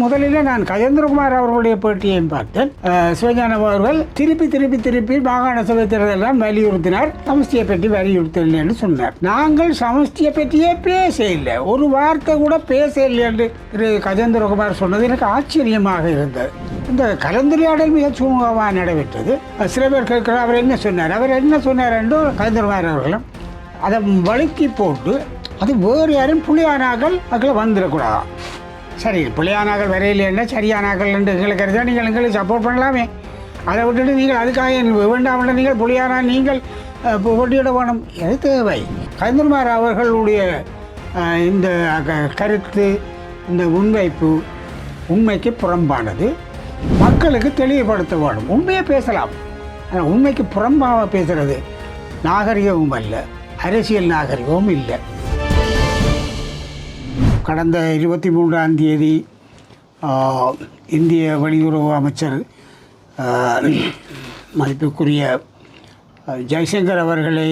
முதலில் நான் கஜேந்திரகுமார் அவர்களுடைய பேட்டியையும் பார்த்தேன். சிவஞானம் அவர்கள் திருப்பி திருப்பி திருப்பி மாகாண சபை தேர்தலெல்லாம் வலியுறுத்தினார். சமஸ்தியை பற்றி வலியுறுத்தவில்லை என்று சொன்னார். நாங்கள் சமஸ்தியை பற்றியே பேச இல்லை ஒரு வார்த்தை கூட பேச இல்லை என்று திரு கஜேந்திரகுமார் சொன்னது எனக்கு ஆச்சரியமாக இருந்தது. இந்த கலந்துரையாடல் மிக சுமூகமாக நடைபெற்றது. சில பேர் கேட்கிறார் அவர் என்ன சொன்னார்? அவர் என்ன சொன்னார் என்று கஜேந்திரகுமார் அவர்களும் அதை வழுக்கி போட்டு அது வேறு யாரும் புலியானாக்கள் மக்களை வந்துடக்கூடாது சரி பிள்ளையானாக்கள் வரையிலேன்னா சரியானாக்கள் என்று எங்களுக்கு கருதா நீங்கள் எங்களுக்கு சப்போர்ட் பண்ணலாமே. அதை விட்டுட்டு நீங்கள் அதுக்காக வேண்டாம் நீங்கள் புலியானா நீங்கள் போட்டியிட வேணும். எது தேவை? கந்தர்மார் அவர்களுடைய இந்த க- கருத்து இந்த முன்வைப்பு உண்மைக்கு புறம்பானது. மக்களுக்கு தெளிவுபடுத்த வேணும். உண்மையை பேசலாம். ஆனால் உண்மைக்கு புறம்பாக பேசுகிறது நாகரிகமும் அல்ல அரசியல் நாகரிகமும் இல்லை. கடந்த இருபத்தி மூன்றாம் தேதி இந்திய வெளியுறவு அமைச்சர் மதிப்புக்குரிய ஜெய்சங்கர் அவர்களை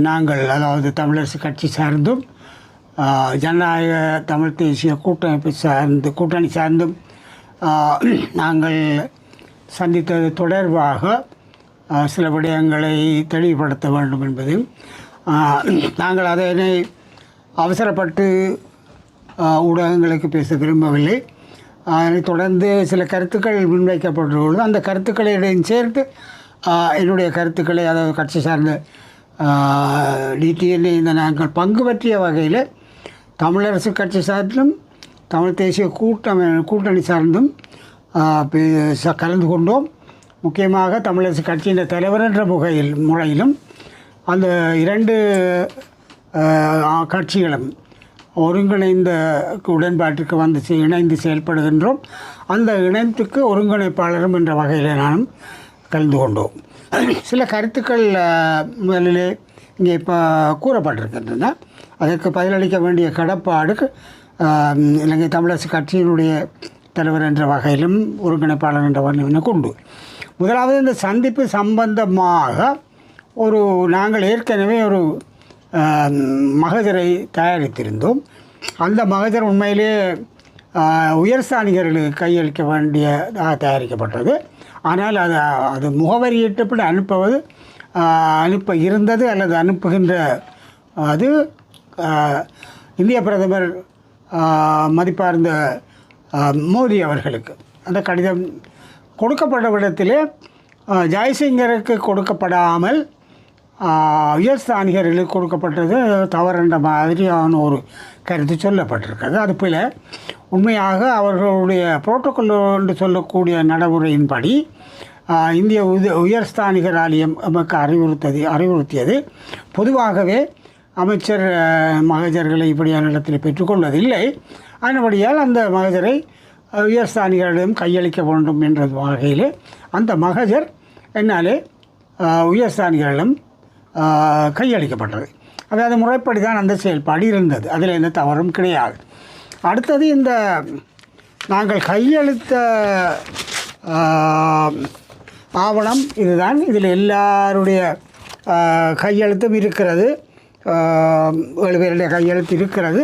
நாங்கள் அதாவது தமிழரசு கட்சி சார்ந்தும் ஜனநாயக தமிழ் தேசிய கூட்டமைப்பு சார்ந்து கூட்டணி சார்ந்தும் நாங்கள் சந்தித்தது தொடர்பாக சில விடயங்களை தெளிவுபடுத்த வேண்டும் என்பதையும் நாங்கள் அதனை அவசரப்பட்டு ஊடகங்களுக்கு பேச விரும்பவில்லை. அதனைத் தொடர்ந்து சில கருத்துக்கள் முன்வைக்கப்பட்டுள்ளது. அந்த கருத்துக்களையுடன் சேர்த்து என்னுடைய கருத்துக்களை அதாவது கட்சி சார்ந்த டிடிஎன்ஏ இந்த நாங்கள் பங்கு பற்றிய வகையில் தமிழரசு கட்சி சார்ந்தும் தமிழ் தேசிய கூட்டமை கூட்டணி சார்ந்தும் பே- கலந்து கொண்டோம். முக்கியமாக தமிழரசு கட்சியின் தலைவர் என்ற முகையில் முறையிலும் அந்த இரண்டு கட்சிகளும் ஒருங்கிணைந்த உடன்பாட்டிற்கு வந்து செ- இணைந்து செயல்படுகின்றோம். அந்த இணையத்துக்கு ஒருங்கிணைப்பாளரும் என்ற வகையில் நானும் கலந்து கொண்டோம். சில கருத்துக்கள் முதலிலே இங்கே இப்போ கூறப்பட்டிருக்கின்றன. அதற்கு பதிலளிக்க வேண்டிய கடப்பாடு இலங்கை தமிழரசு கட்சியினுடைய தலைவர் என்ற வகையிலும் ஒருங்கிணைப்பாளர் என்ற வகையிலும் கொண்டு முதலாவது இந்த சந்திப்பு சம்பந்தமாக ஒரு நாங்கள் ஏற்கனவே ஒரு மகஜரை தயாரித்திருந்தோம். அந்த மகஜர் உண்மையிலே ஆஹ், உயர்ஸ்தானிகர்களுக்கு கையளிக்க வேண்டியதாக தயாரிக்கப்பட்டது. ஆனால் அது அது முகவரியிட்டப்படி அனுப்புவது அனுப்ப இருந்தது அல்லது அனுப்புகின்ற அது இந்திய பிரதமர் மதிப்பார்ந்த மோடி அவர்களுக்கு. அந்த கடிதம் கொடுக்கப்பட்ட விடத்திலே ஜெய்சிங்கருக்கு கொடுக்கப்படாமல் உயர்ஸ்தானிகர்களுக்கு கொடுக்கப்பட்டது தவறுன்ற மாதிரியான ஒரு கருத்து சொல்லப்பட்டிருக்கிறது. அது போல உண்மையாக அவர்களுடைய புரோட்டோக்கல் என்று சொல்லக்கூடிய நடைமுறையின்படி இந்திய உத உயர்ஸ்தானிகர் ஆலயம் நமக்கு அறிவுறுத்தது அறிவுறுத்தியது. பொதுவாகவே அமைச்சர் மகஜர்களை இப்படியான இடத்தில் பெற்றுக்கொள்வதில்லை. அதன்படியால் அந்த மகஜரை உயர்ஸ்தானிகளிடம் கையளிக்க வேண்டும் என்ற வகையில் அந்த மகஜர் என்னாலே உயர்ஸ்தானிகளிடம் கையளிக்கப்பட்டது. அதாவது முறைப்படி தான் அந்த செயல்பாடு இருந்தது. அதில் எந்த தவறும் கிடையாது. அடுத்தது இந்த நாங்கள் கையெழுத்த ஆவணம் இதுதான். இதில் எல்லாருடைய கையெழுத்தும் இருக்கிறது. ஏழு பேருடைய கையெழுத்து இருக்கிறது.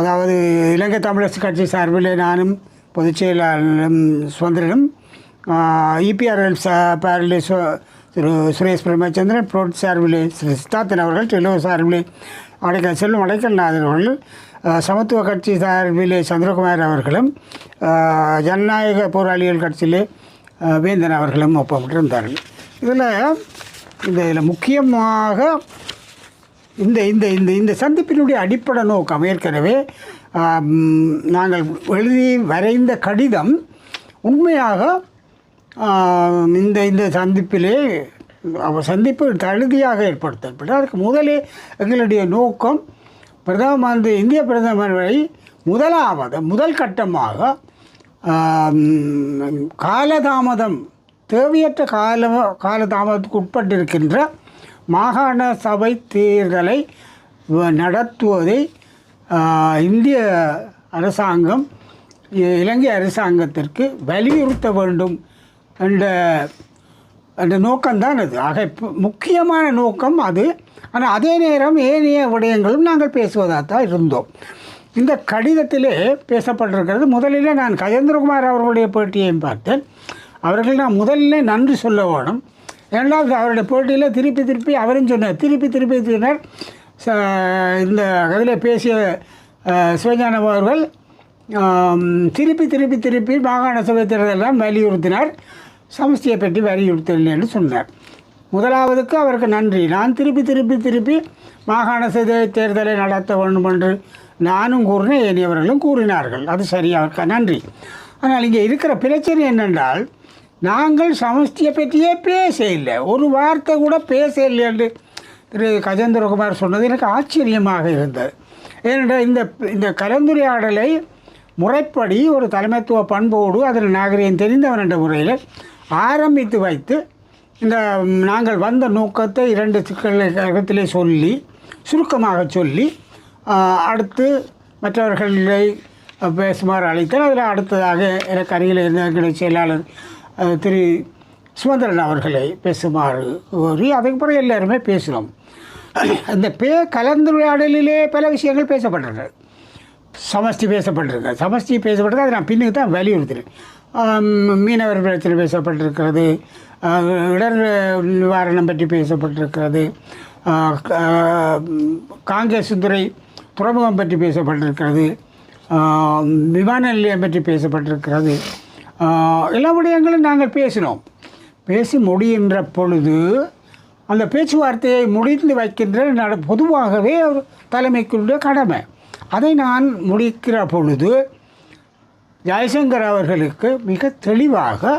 அதாவது இலங்கை தமிழரசு கட்சி சார்பில் நானும் பொதுச் செயலாளரும் சுதந்திரனும் இபிஆர்எல் சார்பில் திரு சுரேஷ் பிரேமச்சந்திரன் புரோட் சார்பிலே திரு சித்தார்த்தன் அவர்கள் டெலோ சார்பிலே அடைக்கல் செல்லும் அடைக்கல்நாதன் அவர்கள் சமத்துவ கட்சி சார்பிலே சந்திரகுமார் அவர்களும் ஜனநாயக போராளிகள் கட்சியிலே வேந்தன் அவர்களும் ஒப்பமிட்டிருந்தார்கள் இதில் இந்த இதில் முக்கியமாக இந்த இந்த இந்த இந்த சந்திப்பினுடைய அடிப்படை நோக்கம் ஏற்கனவே நாங்கள் எழுதி வரைந்த கடிதம் உண்மையாக இந்த இந்த சந்திப்பிலே அவர் சந்திப்பு தழுதியாக ஏற்படுத்தப்பட்டு அதுக்கு முதலே எங்களுடைய நோக்கம் பிரதம மந்திரி இந்திய பிரதமரை முதலாவது முதல் கட்டமாக காலதாமதம் தேவையற்ற கால காலதாமதத்துக்கு உட்பட்டிருக்கின்ற மாகாண சபை தேர்தலை நடத்துவதை இந்திய அரசாங்கம் இ- இலங்கை அரசாங்கத்திற்கு வலியுறுத்த வேண்டும் என்ற அந்த நோக்கம்தான் அது. ஆக இப்போ முக்கியமான நோக்கம் அது. ஆனால் அதே நேரம் ஏனைய விடயங்களும் நாங்கள் பேசுவதாக தான் இருந்தோம். இந்த கடிதத்திலே பேசப்பட்டிருக்கிறது. முதலிலே நான் கஜேந்திரகுமார் அவர்களுடைய பேட்டியையும் பார்த்தேன். அவர்கள் நான் முதலிலே நன்றி சொல்ல வேணும். இரண்டாவது அவருடைய போட்டியில் திருப்பி திருப்பி அவரும் சொன்னார். திருப்பி திருப்பி சொன்னார். ச- இந்த அதில் பேசிய சிவஞானம் அவர்கள் திருப்பி திருப்பி திருப்பி மாகாண சபை தேர்தலெல்லாம் வலியுறுத்தினார். சமஸ்தியை பற்றி வலியுறுத்தவில்லை என்று சொன்னார். முதலாவதுக்கு அவருக்கு நன்றி. நான் திருப்பி திருப்பி திருப்பி மாகாண சபை தேர்தலை நடத்த வேண்டும் என்று நானும் கூறினேன் ஏனியவர்களும் கூறினார்கள். அது சரி அவருக்கு நன்றி. ஆனால் இங்கே இருக்கிற பிரச்சனை என்னென்றால் நாங்கள் சமஸ்தியை பற்றியே பேச இல்லை ஒரு வார்த்தை கூட பேச இல்லை என்று திரு கஜேந்திரகுமார் சொன்னது எனக்கு ஆச்சரியமாக இருந்தது. ஏனென்றால் இந்த இந்த கலந்துரையாடலை முறைப்படி ஒரு தலைமைத்துவ பண்போடு அதில் நாகரிகம் தெரிந்தவன் என்ற முறையில் ஆரம்பித்து வைத்து இந்த நாங்கள் வந்த நோக்கத்தை இரண்டு சிக்கலகத்திலே சொல்லி சுருக்கமாக சொல்லி அடுத்து மற்றவர்களை பேசுமாறு அழைத்தால். அதில் அடுத்ததாக எனக்கு அருகில் இருந்த எங்களுடைய செயலாளர் திரு சுமந்திரன் அவர்களை பேசுமாறு கோரி அதுக்கு பிறகு எல்லாருமே பேசினோம். இந்த பே கலந்துரையாடலிலே பல விஷயங்கள் பேசப்பட்டிருக்கு. சமஷ்டி பேசப்பட்டிருக்கு. சமஷ்டி பேசப்பட்டது அதை நான் பின்னுக்கு தான் வலியுறுத்துறேன். மீனவர் பிரச்சனை பேசப்பட்டிருக்கிறது. இடர் நிவாரணம் பற்றி பேசப்பட்டிருக்கிறது. ஆ, காங்கிரஸ் துறை துறைமுகம் பற்றி பேசப்பட்டிருக்கிறது. விமான நிலையம் பற்றி பேசப்பட்டிருக்கிறது. எல்லா விடயங்களும் நாங்கள் பேசினோம். பேசி முடிகின்ற பொழுது அந்த பேச்சுவார்த்தையை முடிந்து வைக்கின்ற நட பொதுவாகவே ஒரு தலைமைக்குள்ள கடமை. அதை நான் முடிக்கிற பொழுது ஜெயசங்கர் அவர்களுக்கு மிக தெளிவாக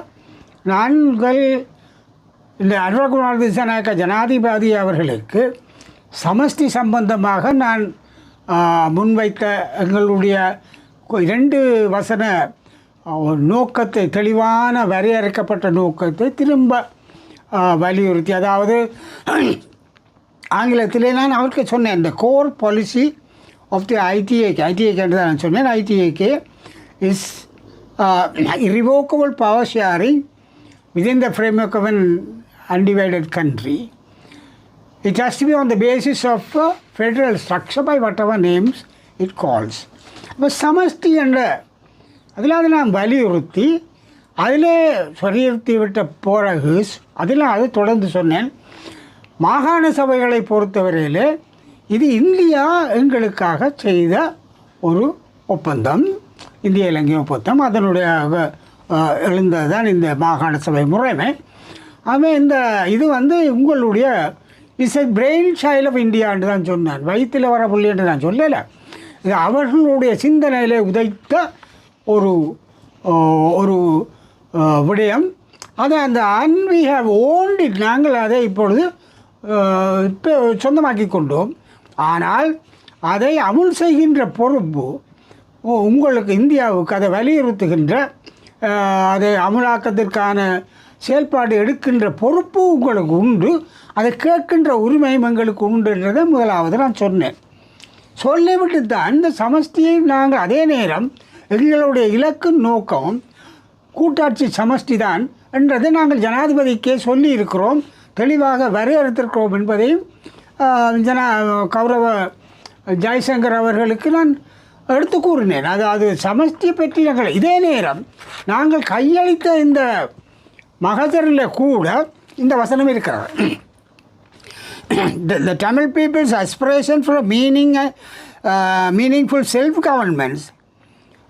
நாங்கள் இந்த அனுரகுமார் திசாநாயக்க ஜனாதிபதி அவர்களுக்கு சமஷ்டி சம்பந்தமாக நான் முன்வைத்த எங்களுடைய இரண்டு வசன நோக்கத்தை தெளிவான வரையறுக்கப்பட்ட நோக்கத்தை திரும்ப வலியுறுத்தி அதாவது ஆங்கிலத்திலே நான் அவருக்கு சொன்னேன் இந்த core policy of the ITAK ITI என்று தான் நான் சொன்னேன் ITAK is irrevocable power sharing within the framework of an undivided country. It has to be on the basis of a federal structure by whatever names it calls. அப்போ சமஷ்டி என்ற அதில் அதை நான் வலியுறுத்தி அதிலே வலியுறுத்தி விட்ட பிறகு அதில் அது தொடர்ந்து சொன்னேன் மாகாண சபைகளை பொறுத்தவரையில் இது இந்தியா எங்களுக்காக செய்த ஒரு ஒப்பந்தம் இந்திய இலங்கை ஒப்பந்தம் அதனுடைய எழுந்தது தான் இந்த மாகாண சபை முறைமை. அவன் இந்த இது வந்து உங்களுடைய is a brain child of இந்தியான்னு தான் சொன்னான். வயிற்றில் வர புள்ளின்னு நான் சொல்லலை. இது அவர்களுடைய சிந்தனையில் உதைத்த ஒரு ஒரு விடயம். அதை அந்த அன்வி ஹவ் ஓன்டி நாங்கள் அதை இப்பொழுது இப்போ சொந்தமாக்கி கொண்டோம். ஆனால் அதை அமுல் செய்கின்ற பொறுப்பு உங்களுக்கு இந்தியாவுக்கு அதை வலியுறுத்துகின்ற அதை அமலாக்கத்திற்கான செயல்பாடு எடுக்கின்ற பொறுப்பு உங்களுக்கு உண்டு அதை கேட்கின்ற உரிமையும் எங்களுக்கு உண்டுன்றதை முதலாவது நான் சொன்னேன். சொல்லிவிட்டு தான் இந்த சமஷ்டியை நாங்கள் அதே நேரம் எங்களுடைய இலக்கு நோக்கம் கூட்டாட்சி சமஷ்டி தான் என்றதை நாங்கள் ஜனாதிபதிக்கே சொல்லியிருக்கிறோம் தெளிவாக வரையறுத்திருக்கிறோம் என்பதையும் ஜனா கௌரவ ஜெய்சங்கர் அவர்களுக்கு நான் எடுத்து கூறினேன் அது அது சமஷ்டியை பற்றி நாங்கள் இதே நேரம் நாங்கள் கையளித்த இந்த மகஜரில் கூட இந்த வசனம் இருக்கிறது the, the Tamil people's aspiration for a meaning, uh, meaningful self-governments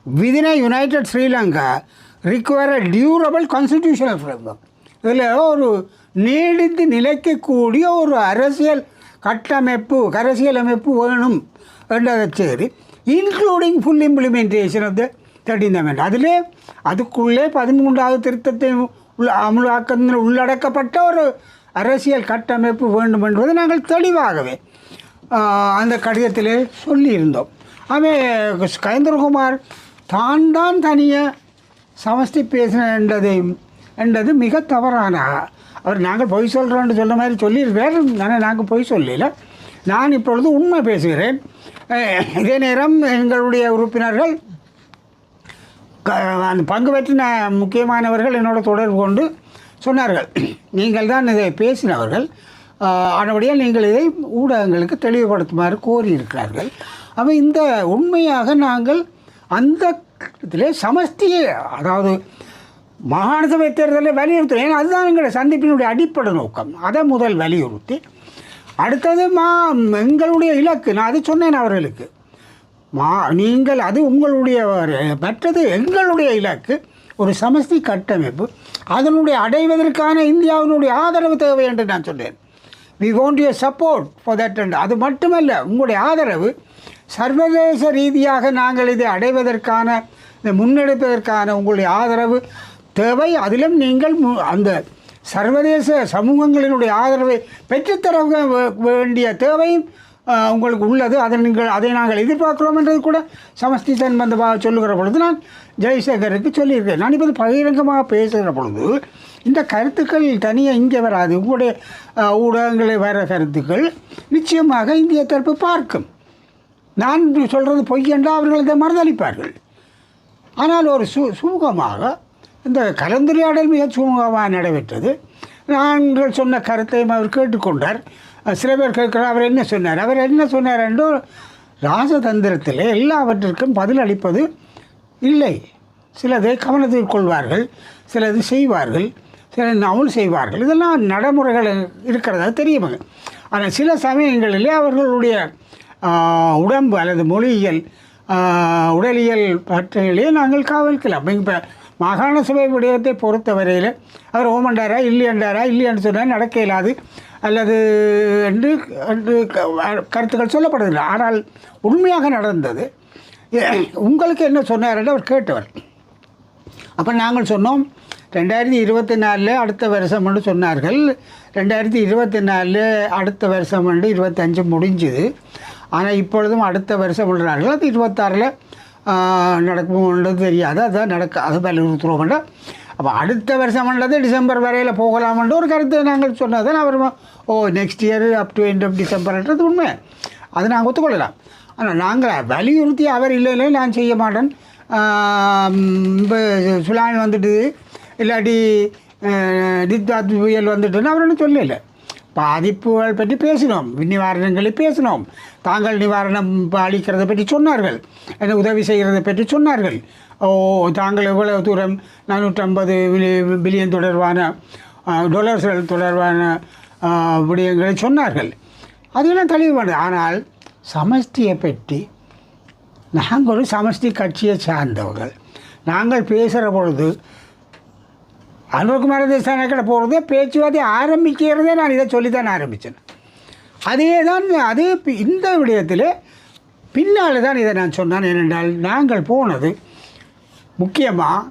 within a united Sri Lanka require a durable constitutional framework. இதில் ஒரு நீடித்து நிலைக்கக்கூடிய ஒரு அரசியல் கட்டமைப்பு அரசியலமைப்பு வேணும் என்றதை சரி including full implementation of the thirteen amend அதிலே அதுக்குள்ளே பதிமூன்றாவது திருத்தத்தை உள்ள அமுலாக்கத்தில் உள்ளடக்கப்பட்ட ஒரு அரசியல் கட்டமைப்பு வேண்டும் என்பது நாங்கள் தெளிவாகவே அந்த கடிதத்தில் சொல்லியிருந்தோம் அவன் கயந்திரகுமார் தான் தான் தனியாக சமஷ்டி பேசின என்றதையும் என்றது மிக தவறான அவர் நாங்கள் பொய் சொல்கிறோன்னு சொன்ன மாதிரி சொல்லியிருக்கார் ஆனால் நாங்கள் பொய் சொல்லல நான் இப்பொழுது உண்மை பேசுகிறேன். இதே நேரம் எங்களுடைய உறுப்பினர்கள் அந்த பங்கு பற்றின முக்கியமானவர்கள் என்னோட தொடர்பு கொண்டு சொன்னார்கள். நீங்கள் தான் இதை பேசினவர்கள். ஆனபடியால் நீங்கள் இதை ஊடகங்களுக்கு தெளிவுபடுத்துமாறு கோரியிருக்கிறார்கள். அப்போ இந்த உண்மையாக நாங்கள் அந்த இதில் சமஷ்டியை அதாவது மாகாண சபை தேர்தலில் வலியுறுத்தும் ஏன்னா அதுதான் எங்களுடைய சந்திப்பினுடைய அடிப்படை நோக்கம். அதை முதல் வலியுறுத்தி அடுத்தது மா எங்களுடைய இலக்கு. நான் அது சொன்னேன் அவர்களுக்கு. மா நீங்கள் அது உங்களுடைய மற்றது எங்களுடைய இலக்கு. ஒரு சமஸ்தி கட்டமைப்பு. அதனுடைய அடைவதற்கான இந்தியாவினுடைய ஆதரவு தேவை என்று நான் சொன்னேன். We want you support for that and அது மட்டுமல்ல உங்களுடைய ஆதரவு. சர்வதேச ரீதியாக நாங்கள் இதை அடைவதற்கான இதை முன்னெடுப்பதற்கான உங்களுடைய ஆதரவு தேவை. அதிலும் நீங்கள் மு- அந்த சர்வதேச சமூகங்களினுடைய ஆதரவை பெற்றுத்தர வேண்டிய தேவையும் உங்களுக்கு உள்ளது. அதை நீங்கள் அதை நாங்கள் எதிர்பார்க்கிறோம் என்றது கூட சமஸ்தி சம்பந்தமாக சொல்லுகிற பொழுது நான் ஜெய்சேகருக்கு சொல்லியிருக்கேன். நான் இப்போது பகிரங்கமாக பேசுகிற பொழுது இந்த கருத்துக்கள் தனியாக இங்கே வராது. உங்களுடைய ஊடகங்களில் வர கருத்துக்கள் நிச்சயமாக இந்திய தரப்பு பார்க்கும். நான் சொல்கிறது பொய் என்றால் அவர்கள் அதை மறுதளிப்பார்கள். ஆனால் ஒரு சு சுமூகமாக இந்த கலந்துரையாடல் மிக சுமூகமாக நடைபெற்றது. நாங்கள் சொன்ன கருத்தையும் அவர் கேட்டுக்கொண்டார். சில பேர் கேட்கிறார் அவர் என்ன சொன்னார்? அவர் என்ன சொன்னார் என்றோ ராஜதந்திரத்தில் எல்லாவற்றிற்கும் பதில் அளிப்பது இல்லை. சிலதை கவனத்தில் கொள்வார்கள் சிலது செய்வார்கள் சில அமுல் செய்வார்கள். இதெல்லாம் நடைமுறைகள் இருக்கிறதா தெரியுமாங்க ஆனால் சில சமயங்களிலே அவர்களுடைய உடம்பு அல்லது மொழியியல் உடலியல் பற்றிலே நாங்கள் காவலிக்கலாம் இப்போ மாகாண சபை விடயத்தை பொறுத்தவரையில் அவர் ஓமண்டாரா இல்லையண்டாரா இல்லையான்னு சொன்னால் நடக்க இயலாது. அல்லது என்று என்று கருத்துக்கள் சொல்லப்படுதில்லை ஆனால் உண்மையாக நடந்தது உங்களுக்கு என்ன சொன்னார் என்று அவர் கேட்டவர். அப்போ நாங்கள் சொன்னோம் ரெண்டாயிரத்தி இருபத்தி நாலில் அடுத்த வருஷம் சொன்னார்கள். ரெண்டாயிரத்தி இருபத்தி நாலில் அடுத்த வருஷம் வந்து இருபத்தஞ்சு முடிஞ்சுது. ஆனால் இப்பொழுதும் அடுத்த வருஷம் விடுறார்கள் அது இருபத்தாறில் நடக்கும்ன்றது தெரியாது அதான் நடக்க அது வலியுறுத்துறோம் அப்போ அடுத்த வருஷம் டிசம்பர் வரையில் போகலாம்ன்ற ஒரு கருத்தை நாங்கள் சொன்னதான் அவர் ஓ next year up to end of டிசம்பர்ன்றது உண்மை அதை நாங்கள் ஒத்துக்கொள்ளலாம் ஆனால் நாங்கள் வலியுறுத்தி அவர் இல்லை இல்லை நான் செய்ய மாட்டேன் இப்போ சுலாமி வந்துட்டு இல்லாட்டி தித்தாத் புயல் வந்துட்டுன்னு அவர் ஒன்றும் சொல்லலை பாதிப்புகள் பற்றி பேசினோம். நிவாரணங்களை பேசினோம். தாங்கள் நிவாரணம் அளிக்கிறதை பற்றி சொன்னார்கள். என்ன உதவி செய்கிறதை பற்றி சொன்னார்கள். ஓ தாங்கள் எவ்வளவு தூரம் நானூற்றம்பது பில்லியன் தொடர்பான டொலர்ஸ்கள் தொடர்பான விடயங்களை சொன்னார்கள். அதெல்லாம் தெளிவுபடு. ஆனால் சமஷ்டியை பற்றி நாங்கள் ஒரு சமஷ்டி கட்சியை சார்ந்தவர்கள். நாங்கள் பேசுகிற பொழுது அனுகுமார தேசானக்கிட்ட போகிறதே பேச்சுவார்த்தை ஆரம்பிக்கிறதே நான் இதை சொல்லி தான் ஆரம்பித்தேன். அதே தான் அதே பி- இந்த விடயத்தில் பின்னால் தான் இதை நான் சொன்னேன் ஏனென்றால் நாங்கள் போனது முக்கியமாக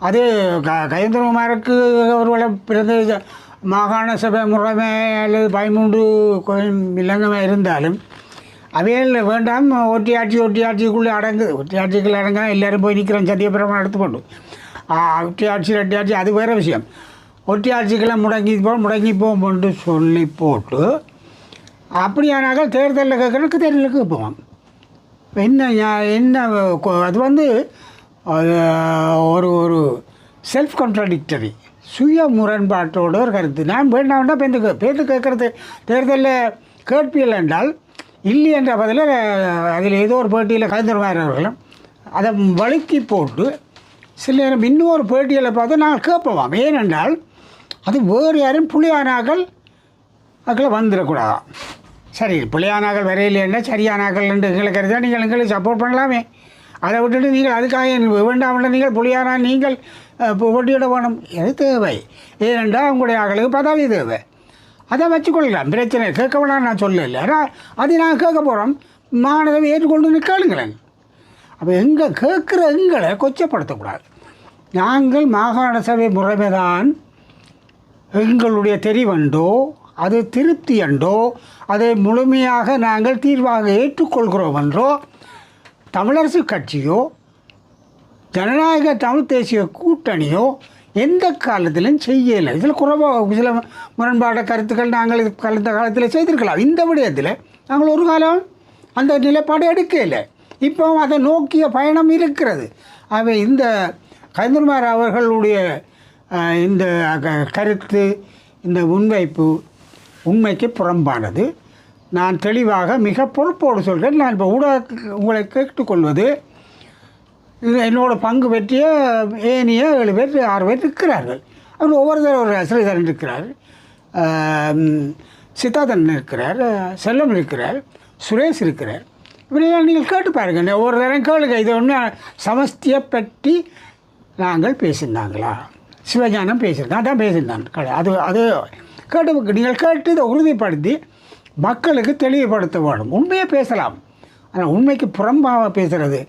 அது க கயந்திரகுமாருக்கு ஒருவேளை பிறந்த மாகாண சபை முறைமை அல்லது பதிமூன்று இல்லங்கமாக இருந்தாலும் அவையில் வேண்டாம் ஒட்டி ஆட்சி ஒட்டி ஆட்சிக்குள்ளே அடங்கு அடங்குது ஒட்டியாட்சிக்குள்ளே அடங்க எல்லாரும் போய் நிற்கிறோம் சத்தியபிரமணம் எடுத்துக்கொண்டு. ஒட்டி ஆட்சி ரெட்டி ஆட்சி அது வேறு விஷயம். ஒட்டி ஆட்சிக்கெல்லாம் முடங்கி போ முடங்கி போகும்னு சொல்லி போட்டு அப்படியானாக்க தேர்தலில் கேட்குறதுக்கு தேர்தலுக்கு போவோம். என்ன என்ன கொ- அது வந்து ஒரு ஒரு செல்ஃப் கான்ட்ரடிக்டரி சுய முரண்பாட்டோட ஒரு கருத்து. நான் வேண்டாம்னா பேருந்து பேருந்து கேட்குறது தேர்தலில் கேட்பியல் என்றால் இல்லை என்ற பதில் அதில் ஏதோ ஒரு போட்டியில் கலந்துருவாரவர்களும் அதை வழுக்கி போட்டு சில நேரம் இன்னொரு பேட்டியில் பார்த்து நாங்கள் கேட்போம். ஏனென்றால் அது வேறு யாரும் புளியானாக்கள் அதில் வந்துடக்கூடாது சரி பிள்ளையானாக்கள் வரையிலேன்னா சரியானாக்கள் என்று எங்களை கருதா நீங்கள் எங்களுக்கு சப்போர்ட் பண்ணலாமே. அதை விட்டுட்டு நீங்கள் அதுக்காக வேண்டாம் நீங்கள் புளியானா நீங்கள் போட்டியிட வேணும். எது தேவை. ஏனென்றால் உங்களுடைய ஆக்களுக்கு பதவி தேவை. அதை வச்சுக்கொள்ளலாம். பிரச்சனை கேட்க வேணாம் நான் சொல்லலை. ஆனால் அதை நாங்கள் கேட்க போகிறோம் மாணவன் ஏற்றுக்கொண்டு கேளுங்களேன் அப்போ எங்கே கேட்குற எங்களை கொச்சப்படுத்தக்கூடாது. நாங்கள் மாகாண சபை முறைமைதான் எங்களுடைய தெரிவண்டோ அது திருப்தி என்றோ அதை முழுமையாக நாங்கள் தீர்வாக ஏற்றுக்கொள்கிறோம் என்றோ தமிழரசு கட்சியோ ஜனநாயக தமிழ் தேசிய கூட்டணியோ எந்த காலத்திலும் செய்யலை. இதில் குறைவாக சில முரண்பாட கருத்துக்கள் நாங்கள் கலந்த காலத்தில் செய்திருக்கலாம். இந்த விடயத்தில் நாங்கள் ஒரு காலம் அந்த நிலைப்பாடு எடுக்கலை. இப்போ அதை நோக்கிய பயணம் இருக்கிறது. அவை இந்த கந்தர்மார் அவர்களுடைய இந்த க- கருத்து இந்த முன்வைப்பு உண்மைக்கு புறம்பானது. நான் தெளிவாக மிக பொறுப்போடு சொல்கிறேன். நான் இப்போ ஊடக உங்களை கேட்டுக்கொள்வது என்னோட பங்கு பற்றிய ஏனிய ஏழு பேர் ஆறு பேர் இருக்கிறார்கள். அவர் ஒவ்வொருத்தர் ஒரு ஸ்ரீதரன் இருக்கிறார் சித்தாதன் இருக்கிறார் செல்லம் இருக்கிறார் சுரேஷ் இருக்கிறார். இப்படி நீங்கள் கேட்டு பாருங்க ஒவ்வொரு தரம் கேளுங்க. இது ஒன்று சமஸ்தியை பற்றி நாங்கள் பேசியிருந்தாங்களா சிவஞானம் பேசியிருந்தான் அதான் பேசியிருந்தான். கடை அது அது கேட்டு நீங்கள் கேட்டு இதை உறுதிப்படுத்தி மக்களுக்கு தெளிவுபடுத்த வேணும் உண்மையை பேசலாம். ஆனால் உண்மைக்கு புறம்பாக பேசுகிறது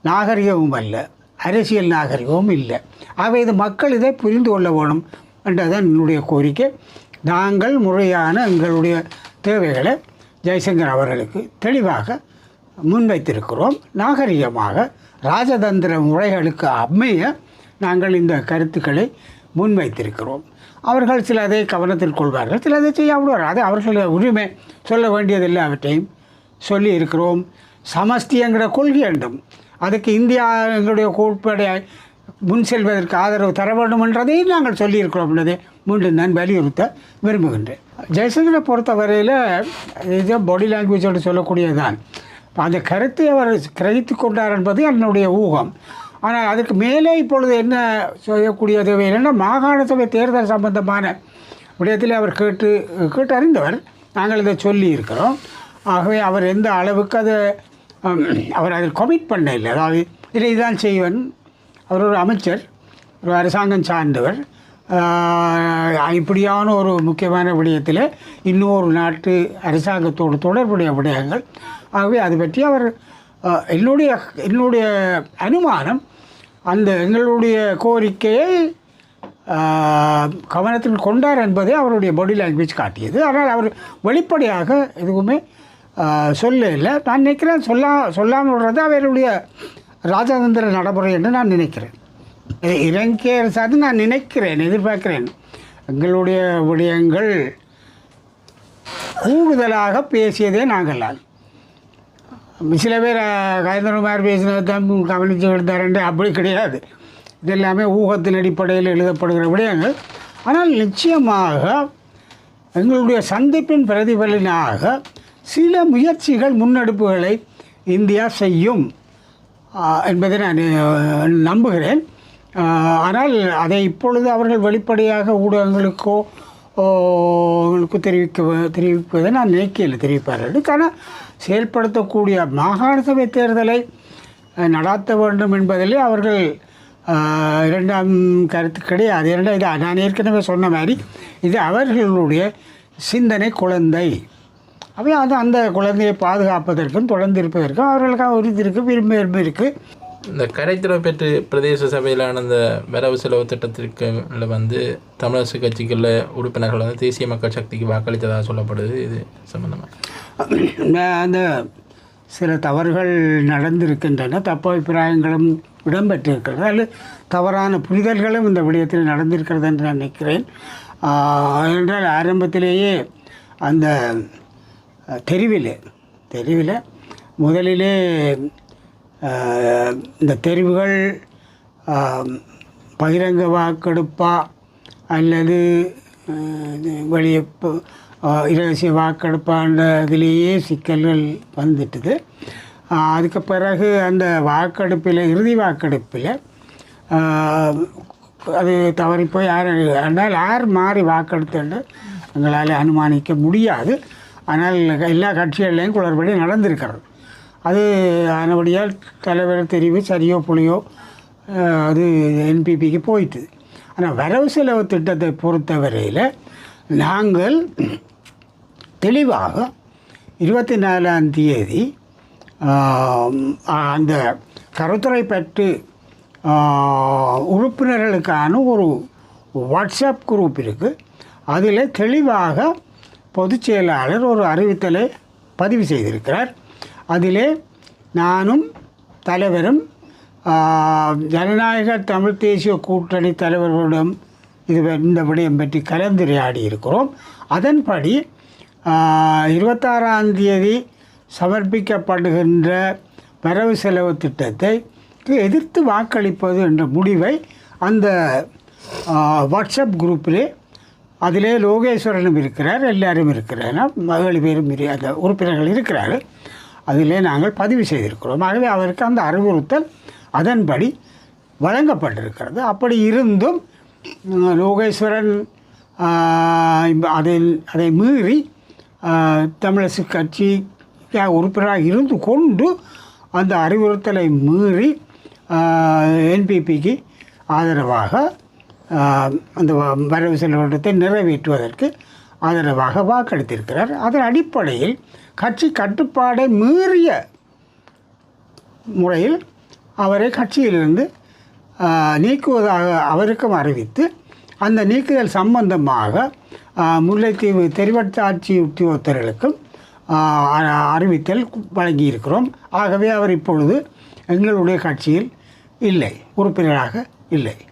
நாகரிகமும் அல்ல அரசியல் நாகரிகமும் இல்லை. ஆகவே இது மக்கள் இதை புரிந்து கொள்ள வேணும் என்றதான் என்னுடைய கோரிக்கை. நாங்கள் முறையான எங்களுடைய தேவைகளை ஜெய்சங்கர் அவர்களுக்கு தெளிவாக முன்வைத்திருக்கிறோம். நாகரிகமாக ராஜதந்திர முறைகளுக்கு அமைய நாங்கள் இந்த கருத்துக்களை முன்வைத்திருக்கிறோம். அவர்கள் சிலதை கவனத்தில் கொள்வார்கள் சிலதை விடுவார் அது அவர்களுடைய உரிமை. சொல்ல வேண்டியதில்லை அவற்றையும் சொல்லி இருக்கிறோம். சமஸ்திங்கிற கொள்கை வேண்டும். அதுக்கு இந்தியா எங்களுடைய கோட்பாடை முன் செல்வதற்கு ஆதரவு தர வேண்டும் என்றதையும் நாங்கள் சொல்லியிருக்கிறோம் என்பதை மீண்டும் நான் வலியுறுத்த விரும்புகின்றேன். ஜெயசங்கரை பொறுத்தவரையில் இது பாடி லாங்குவேஜோடு சொல்லக்கூடியதுதான். அந்த கருத்தை அவர் கிரகித்து கொண்டார் என்பது என்னுடைய ஊகம். ஆனால் அதுக்கு மேலே இப்பொழுது என்ன செய்யக்கூடிய தேவை என்னென்னா மாகாண சபை தேர்தல் சம்பந்தமான விடயத்தில் அவர் கேட்டு கேட்டு அறிந்தவர் நாங்கள் இதை சொல்லி இருக்கிறோம் ஆகவே அவர் எந்த அளவுக்கு அதை அவர் அதில் கமிட் பண்ண இல்லை அதாவது இதை இதுதான் செய்வன். அவர் ஒரு அமைச்சர் ஒரு அரசாங்கம் சார்ந்தவர். இப்படியான ஒரு முக்கியமான விடயத்தில் இன்னொரு நாட்டு அரசாங்கத்தோடு தொடர்புடைய விடயங்கள். ஆகவே அது பற்றி அவர் என்னுடைய என்னுடைய அனுமானம் அந்த எங்களுடைய கோரிக்கையை கவனத்தில் கொண்டார் என்பதை அவருடைய பாடி லாங்குவேஜ் காட்டியது. ஆனால் அவர் வெளிப்படையாக எதுவுமே சொல்ல இல்லை நான் நினைக்கிறேன் சொல்லா சொல்லாமல் விடுறது அவருடைய ராஜதந்திர நடைமுறை என்று நான் நினைக்கிறேன். இலங்கை அரசாது நான் நினைக்கிறேன் எதிர்பார்க்கிறேன். எங்களுடைய விடயங்கள் கூடுதலாக பேசியதே நாங்கள் தான் சில பேர் கயந்தரமார் பேசினது தான் கவனித்து எடுத்தாரண்டு அப்படி கிடையாது. இது எல்லாமே ஊகத்தின் அடிப்படையில் எழுதப்படுகிற விடயங்கள். ஆனால் நிச்சயமாக எங்களுடைய சந்திப்பின் பிரதிபலனாக சில முயற்சிகள் முன்னெடுப்புகளை இந்தியா செய்யும் என்பதை நான் நம்புகிறேன். ஆனால் அதை இப்பொழுது அவர்கள் வெளிப்படையாக ஊடகங்களுக்கோ உங்களுக்கு தெரிவிக்க தெரிவிப்பதை நான் நினைக்கல தெரிவிப்பார்கள். ஆனால் செயல்படுத்தக்கூடிய மாகாண சபை தேர்தலை நடாத்த வேண்டும் என்பதிலே அவர்கள் இரண்டாம் கருத்து கிடையாது இரண்டாம் இது நான் ஏற்கனவே சொன்ன மாதிரி இது அவர்களுடைய சிந்தனை குழந்தை. அவை அது அந்த குழந்தையை பாதுகாப்பதற்கும் தொடர்ந்து இருப்பதற்கும் அவர்களுக்காக உறுதி இருக்குது விரும்ப விரும்ப இருக்குது இந்த கரைத்துறை பெற்று பிரதேச சபையிலான அந்த வரவு செலவு திட்டத்திற்கு வந்து தமிழரசு கட்சிகளில் உறுப்பினர்கள் வந்து தேசிய மக்கள் சக்திக்கு வாக்களித்ததாக சொல்லப்படுது இது சம்பந்தமாக அந்த சில தவறுகள் நடந்திருக்கின்றன. தப்பு அபிப்பிராயங்களும் இடம்பெற்றிருக்கிறது. அல்லது தவறான புரிதல்களும் இந்த விடயத்தில் நடந்திருக்கிறது என்று நான் நினைக்கிறேன். என்றால் ஆரம்பத்திலேயே அந்த தெருவில் தெரிவில் தெரிவில் முதலிலே இந்த தெரிவுகள் பகிரங்க வாக்கெடுப்பா அல்லது இது வெளியே இரகசிய வாக்கெடுப்பான்ற இதுலேயே சிக்கல்கள் வந்துட்டுது. அதுக்கு பிறகு அந்த வாக்கெடுப்பில் இறுதி வாக்கெடுப்பில் அது தவறி போய் யார் ஆனால் யார் மாறி வாக்கெடுத்துன்னு எங்களால் அனுமானிக்க முடியாது. ஆனால் எல்லா கட்சிகள்லையும் குளறுபடி நடந்திருக்கிறது. அது ஆனபடியால் தலைவர் தெரிவு சரியோ புளியோ அது என்பிபிக்கு போயிட்டுது. ஆனால் வரவு செலவு திட்டத்தை பொறுத்தவரையில் நாங்கள் தெளிவாக இருபத்தி நாலாம் தேதி அந்த கருத்துரை பெற்று உறுப்பினர்களுக்கான ஒரு வாட்ஸ்அப் குரூப் இருக்குது அதில் தெளிவாக பொதுச் செயலாளர் ஒரு அறிவித்தலை பதிவு செய்திருக்கிறார். அதிலே நானும் தலைவரும் ஜனநாயக தமிழ் தேசிய கூட்டணி தலைவர்களிடம் இது இந்த விடயம் பற்றி கலந்துரையாடி இருக்கிறோம். அதன்படி இருபத்தாறாம் தேதி சமர்ப்பிக்கப்படுகின்ற வரவு செலவு திட்டத்தை எதிர்த்து வாக்களிப்பது என்ற முடிவை அந்த வாட்ஸ்அப் குரூப்பிலே அதிலே லோகேஸ்வரனும் இருக்கிறார் எல்லாரும் இருக்கிறார் ஏழு பேரும் அந்த உறுப்பினர்கள் இருக்கிறார் அதிலே நாங்கள் பதிவு செய்திருக்கிறோம். ஆகவே அவருக்கு அந்த அறிவுறுத்தல் அதன்படி வழங்கப்பட்டிருக்கிறது. அப்படி இருந்தும் லோகேஸ்வரன் அதை அதில் அதை மீறி தமிழரசு கட்சி உறுப்பினராக இருந்து கொண்டு அந்த அறிவுறுத்தலை மீறி என்பிபிக்கு ஆதரவாக அந்த வரவு செலவினத்தை நிறைவேற்றுவதற்கு ஆதரவாக வாக்களித்திருக்கிறார் அதன் அடிப்படையில் கட்சி கட்டுப்பாடை மீறிய முறையில் அவரை கட்சியிலிருந்து நீக்குவதாக அவருக்கும் அறிவித்து அந்த நீக்குதல் சம்பந்தமாக முல்லைத்தீவு தெரிவட்ட ஆட்சி உத்தியோகத்தர்களுக்கும் அறிவித்தல் வழங்கியிருக்கிறோம். ஆகவே அவர் இப்பொழுது எங்களுடைய கட்சியில் இல்லை உறுப்பினராக இல்லை.